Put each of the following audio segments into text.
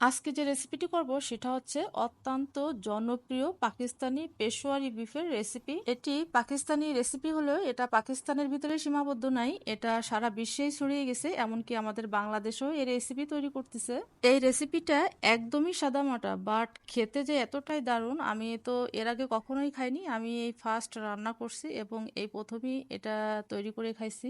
আজকে যে রেসিপিটি করব সেটা হচ্ছে অত্যন্ত জনপ্রিয় পাকিস্তানি পেশোয়ারি বিফের রেসিপি এটি পাকিস্তানি রেসিপি হলেও এটা পাকিস্তানের ভিতরে সীমাবদ্ধ নাই, এটা সারা বিশ্বেই ছড়িয়ে গেছে, এমনকি আমাদের বাংলাদেশেও এই রেসিপি তৈরি করতেছে। এই রেসিপিটা একদমই সাদামাটা বাট খেতে যে এতটাই দারুণ, আমি তো এর আগে কখনোই খাইনি, আমি এই ফার্স্ট রান্না করছি এবং এই প্রথমেই এটা তৈরি করে খাইছি।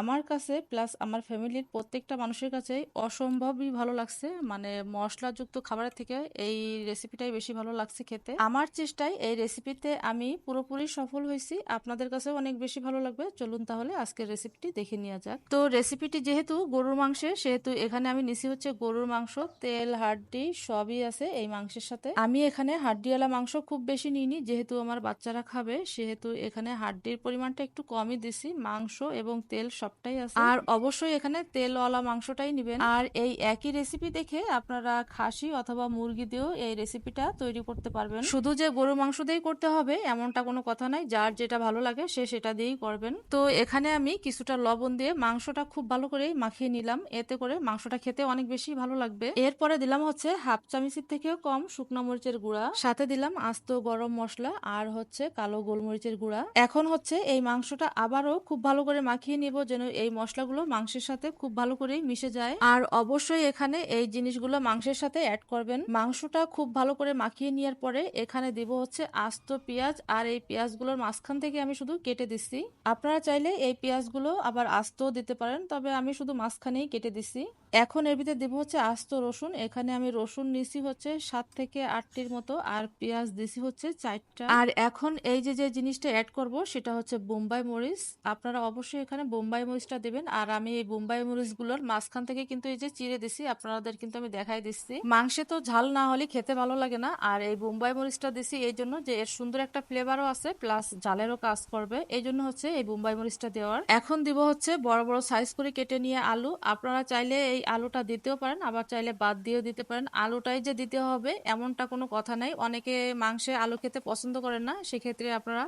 আমার কাছে প্লাস আমার ফ্যামিলির প্রত্যেকটা মানুষের কাছে অসম্ভবই ভালো লাগছে মানে মশলাযুক্ত খাবারের থেকে এই রেসিপিটাই বেশি ভালো লাগছে খেতে। আমার চেষ্টায় এই রেসিপিতে আমি পুরোপুরি সফল হয়েছি। আপনাদের কাছেও অনেক বেশি ভালো লাগবে। চলুন তাহলে আজকের রেসিপিটি দেখে নেওয়া যাক। তো রেসিপিটি যেহেতু গরুর মাংসের, সেহেতু এখানে আমি নিছি হচ্ছে গরুর মাংস, তেল, হাড্ডি সবই আছে এই মাংসের সাথে। আমি এখানে হাড্ডিওয়ালা মাংস খুব বেশি নিইনি, যেহেতু আমার বাচ্চারা খাবে, সেহেতু এখানে হাড্ডির পরিমাণটা একটু কমই দিছি। মাংস এবং তেল সবটাই আছে। আর অবশ্যই এখানে তেলওয়ালা মাংসটাই নেবেন। আর এই একই রেসিপি দেখে আপনারা খাসি অথবা মুরগি দিয়েও এই রেসিপিটা তৈরি করতে পারবেন। শুধু যে গরু মাংস দিয়েই করতে হবে, এমনটা কোনো কথা নাই। যার যেটা ভালো লাগে সে সেটা দিয়েই করবেন। তো এখানে আমি কিছুটা লবণ দিয়ে মাংসটা খুব ভালো করে মাখিয়ে নিলাম। এতে করে মাংসটা খেতে অনেক বেশি ভালো লাগবে। এরপরে দিলাম হচ্ছে হাফ চামিচের থেকেও কম শুকনো মরিচের গুঁড়া। সাথে দিলাম আস্ত গরম মশলা আর হচ্ছে কালো গোলমরিচের গুঁড়া। এখন হচ্ছে এই মাংসটা আবারও খুব ভালো করে মাখিয়ে নিব যেন এই মশলাগুলো মাংসের সাথে খুব ভালো করে মিশে যায়। আর অবশ্যই এখানে এই জিনিসগুলো মাংসের সাথে অ্যাড করবেন। মাংসটা খুব ভালো করে মাখিয়ে নেওয়ার পরে এখানে দিব হচ্ছে আস্ত পেঁয়াজ আর এই পেঁয়াজগুলোর মাঝখান থেকে আমি শুধু কেটে দিচ্ছি। আপনারা চাইলে এই পেঁয়াজগুলো আবার আস্তও দিতে পারেন, তবে আমি শুধু মাঝখানেই কেটে দিচ্ছি। এখন এর ভিতরে দেবো হচ্ছে আস্ত রসুন। এখানে আমি রসুন নিছি হচ্ছে সাত থেকে আটটির মতো আর পেঁয়াজ দিছি হচ্ছে চারটা। আর এখন এই যে যে জিনিসটা অ্যাড করব সেটা হচ্ছে বোম্বাই মরিচ। আপনারা অবশ্যই এখানে বোম্বাই মরিচটা দেবেন। আর আমি এই বোম্বাই মরিচগুলোর মাঝখান থেকে কিন্তু এই যে চিড়ে দিছি আপনাদের কিন্তু আমি দেখাই দিচ্ছি মাংসে তো ঝাল না হলে খেতে ভালো লাগে না। আর এই বোম্বাই মরিচটা দিছি এই জন্য যে এর সুন্দর একটা ফ্লেভারও আছে প্লাস ঝালেরও কাজ করবে। এই জন্য হচ্ছে এই বোম্বাই মরিচটা দেওয়ার। এখন দিব হচ্ছে বড় বড় সাইজ করে কেটে নিয়ে আলু। আপনারা চাইলে এই আলুটা দিতেও পারেন, আবার চাইলে বাদ দিয়েও দিতে পারেন। আলুটাই যে দিতে হবে এমনটা কোনো কথা নাই। অনেকে মাংসে আলু খেতে পছন্দ করেন না, সেক্ষেত্রে আপনারা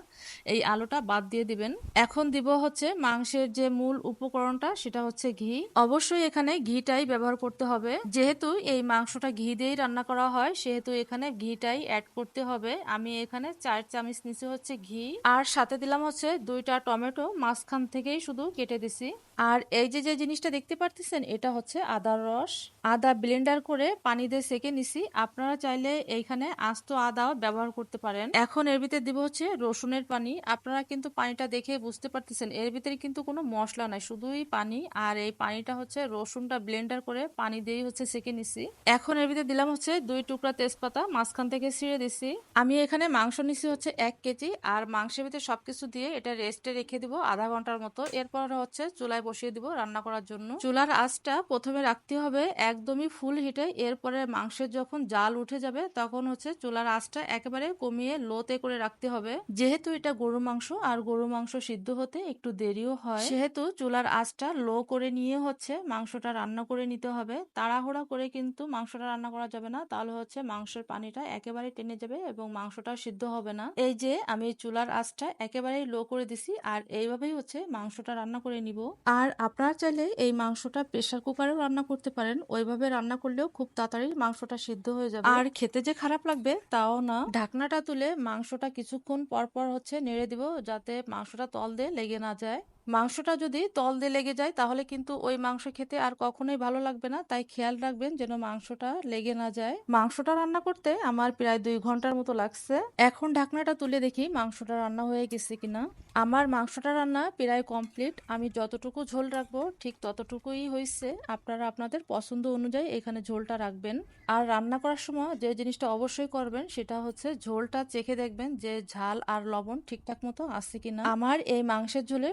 এই আলুটা বাদ দিয়ে দিবেন। এখন দিব হচ্ছে মাংসের যে মূল উপকরণটা, সেটা হচ্ছে ঘি। অবশ্যই এখানে ঘিটাই ব্যবহার করতে হবে। যেহেতু এই মাংসটা ঘি দিয়েই রান্না করা হয়, সেহেতু এখানে ঘিটাই অ্যাড করতে হবে। আমি এখানে চার চামচ নিচে হচ্ছে ঘি। আর সাথে দিলাম হচ্ছে দুইটা টমেটো, মাঝখান থেকেই শুধু কেটে দিছি। আর এই যে যে জিনিসটা দেখতে পারতেছেন, এটা হচ্ছে আদার রস। আদা ব্লেন্ডার করে পানি দিয়ে সেকে নিছি। আপনারা চাইলে এইখানে আস্ত আদাও ব্যবহার করতে পারেন। এখন এর ভিতরে দিব হচ্ছে রসুনের পানি। আপনারা কিন্তু পানিটা দেখে বুঝতে পারতেছেন, এর ভিতরে কিন্তু কোনো মশলা নাই, শুধুই পানি। আর এই পানিটা হচ্ছে রসুনটা ব্লেন্ডার করে পানি দিয়েই হচ্ছে সেকে নিছি। এখন এর ভিতরে দিলাম হচ্ছে দুই টুকরা তেজপাতা, মাঝখান থেকে ছিঁড়ে দিছি। আমি এখানে মাংস নিছি হচ্ছে এক কেজি আর মাংসের ভিতরে সবকিছু দিয়ে এটা রেস্টে রেখে দিব আধা ঘণ্টার মতো। এরপর হচ্ছে চুলায় বসিয়ে দিব রান্না করার জন্য। চুলার আঁচটা প্রথমে রাখতে হবে একদমই ফুল হিটে এরপরে মাংসের যখন জাল উঠে যাবে তখন হচ্ছে চুলার আঁচটা একেবারে কমিয়ে লোতে করে রাখতে হবে। যেহেতু এটা গরু মাংস আর গরু মাংস সিদ্ধ হতে একটু দেরিও হয়, সেহেতু চুলার আঁচটা লো করে নিয়ে হচ্ছে মাংসটা রান্না করে নিতে হবে। তাড়াহুড়া করে কিন্তু মাংসটা রান্না করা যাবে না, তাহলে হচ্ছে মাংসের পানিটা একেবারে টেনে যাবে এবং মাংসটা সিদ্ধ হবে না। এই যে আমি চুলার আঁচটা একেবারেই লো করে দিছি আর এইভাবেই হচ্ছে মাংসটা রান্না করে নিব। আর আপনারা চাইলে এই মাংসটা প্রেসার কুকারেও রান্না করতে পারেন, ওইভাবে রান্না করলেও খুব তাড়াতাড়ি মাংসটা সিদ্ধ হয়ে যাবে। আর খেতে যে খারাপ লাগবে তাও না, ঢাকনাটা তুলে মাংসটা কিছুক্ষণ পর পর হচ্ছে নেড়ে দিব যাতে মাংসটা তল দিয়ে লেগে না যায়। মাংসটা যদি তল দিয়ে লেগে যায়, তাহলে কিন্তু ওই মাংস খেতে আর কখনোই ভালো লাগবে না। তাই খেয়াল রাখবেন যেন মাংসটা লেগে না যায়। মাংসটা রান্না করতে আমার প্রায় দুই ঘণ্টার মতো লাগছে। এখন ঢাকনাটা তুলে দেখি মাংসটা রান্না হয়ে গেছে কিনা। আমার মাংসটা রান্না প্রায় কমপ্লিট। আমি যতটুকু ঝোল রাখব, ঠিক ততটুকুই হয়েছে আপনারা আপনাদের পছন্দ অনুযায়ী এখানে ঝোলটা রাখবেন। আর রান্না করার সময় যে জিনিসটা অবশ্যই করবেন, সেটা হচ্ছে ঝোলটা চেখে দেখবেন যে ঝাল আর লবণ ঠিকঠাক মতো আছে কিনা। আমার এই মাংসের ঝোলে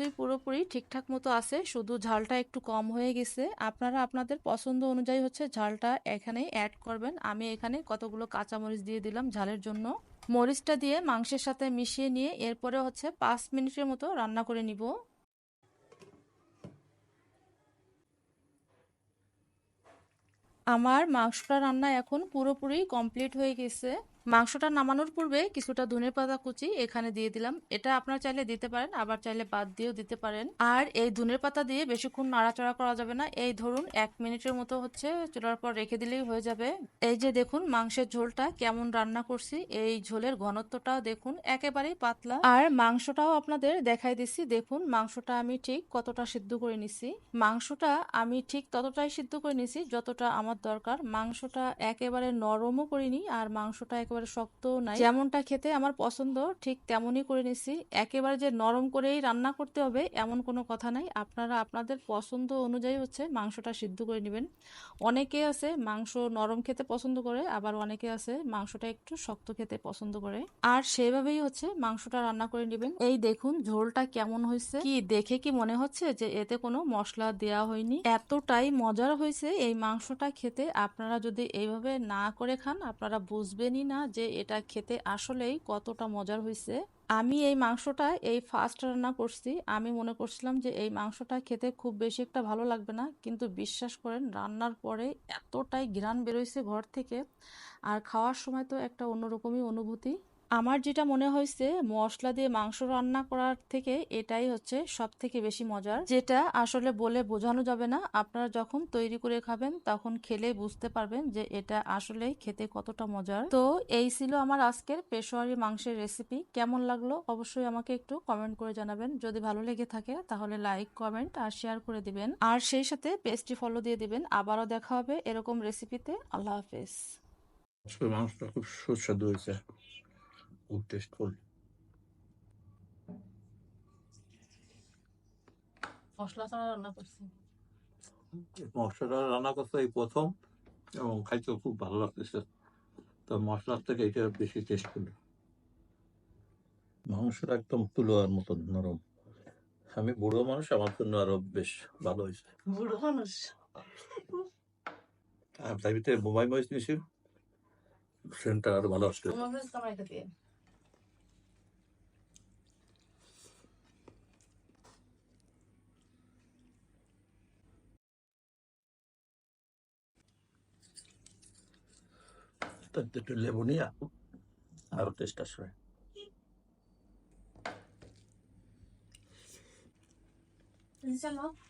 সবকিছুই পুরোপুরি ঠিকঠাক মতো আছে, শুধু ঝালটা একটু কম হয়ে গেছে। আপনারা আপনাদের পছন্দ অনুযায়ী হচ্ছে ঝালটা এখানেই অ্যাড করবেন। আমি এখানে কতগুলো কাঁচামরিচ দিয়ে দিলাম ঝালের জন্য। মরিচটা দিয়ে মাংসের সাথে মিশিয়ে নিয়ে এরপরে হচ্ছে পাঁচ মিনিটের মতো রান্না করে নিব। আমার মাংসটা রান্না এখন পুরোপুরি কমপ্লিট হয়ে গেছে। মাংসটা নামানোর পূর্বে কিছুটা ধনে পাতা কুচি এখানে দিয়ে দিলাম। এটা আপনারা চাইলে দিতে পারেন, আবার চাইলে বাদ দিয়েও দিতে পারেন। আর এই ধনের পাতা দিয়ে বেশিক্ষণ নাড়াচাড়া করা যাবে না। এই ধরুন, এক মিনিটের মতো হচ্ছে, চুলার পর রেখে দিলেই হয়ে যাবে। এই যে দেখুন, মাংসের ঝোলটা কেমন রান্না করছি, এই ঝোলের ঘনত্বটাও দেখুন, একেবারেই পাতলা। আর মাংসটাও আপনাদের দেখাই দিচ্ছি। দেখুন, মাংসটা আমি ঠিক কতটা সিদ্ধ করে নিছি। মাংসটা আমি ঠিক ততটাই সিদ্ধ করে নিছি যতটা আমার দরকার। মাংসটা একেবারে নরমও করিনি, আর মাংসটা একেবারে শক্তও নাই। যেমনটা খেতে আমার পছন্দ, ঠিক তেমনই করে নিছি। একেবারে যে নরম করেই রান্না করতে হবে, এমন কোনো কথা নাই। আপনারা আপনাদের পছন্দ অনুযায়ী হচ্ছে মাংসটা সিদ্ধ করে নেবেন। অনেকে আছে মাংস নরম খেতে পছন্দ করে, আবার অনেকে আছে মাংসটা একটু শক্ত খেতে পছন্দ করে। আর সেভাবেই হচ্ছে মাংসটা রান্না করে নেবেন। এই দেখুন ঝোলটা কেমন হয়েছে। কি দেখে কি মনে হচ্ছে যে এতে কোনো মশলা দেওয়া হয়নি? এতটাই মজার হয়েছে এই মাংসটা খেতে। আপনারা যদি এইভাবে না করে খান, আপনারা বুঝবেনই না। যে এটা খেতে আসলেই কতটা মজার হয়েছে আমি এই মাংসটা এই ফার্স্ট রান্না করছি। আমি মনে করছিলাম যে এই মাংসটা খেতে খুব বেশি একটা ভালো লাগবে না। কিন্তু বিশ্বাস করেন, রান্নার পরে এতটাই ঘ্রাণ বেরোইছে ঘর থেকে। আর খাওয়ার সময় তো একটা অন্যরকমই অনুভূতি। আমার যেটা মনে হয়েছে, মশলা দিয়ে মাংস রান্না করার থেকে এটাই হচ্ছে সব থেকে বেশি মজার। যেটা আসলে বলে বোঝানো যাবে না। আপনারা যখন তৈরি করে খাবেন, তখন খেলে বুঝতে পারবেন যে এটা আসলে খেতে কতটা মজার। তো এই ছিল আমার আজকের পেশোয়ারি মাংসের রেসিপি কেমন লাগল অবশ্যই আমাকে একটু কমেন্ট করে জানাবেন। যদি ভালো লেগে থাকে, তাহলে লাইক কমেন্ট আর শেয়ার করে দিবেন। আর সেই সাথে পেজটি ফলো দিয়ে দিবেন। আবারও দেখা হবে এরকম রেসিপিতে আল্লাহ হাফেজ। মাংসটা খুব সুস্বাদু হয়েছে। খুব টেস্টফুল মশলা ছাড়া রান্না করছি। মশলাটা রান্না করতে এই প্রথম এবং খাইতে খুব ভালো লাগতেছে। তো মশলার থেকে এটা বেশি টেস্টফুল মাংসটা একদম তুলোর মতন নরম। আমি বুড়ো মানুষ আমার জন্য আরও বেশ ভালো হয়েছে। বুড়ো মানুষ। আর তার ভিতরে বোম্বাই মরিচ নিয়েছি। সেন্টটা আরও ভালো আসছে। তোমার কামাই দিয়ে তার একটু লেবু নিয়ে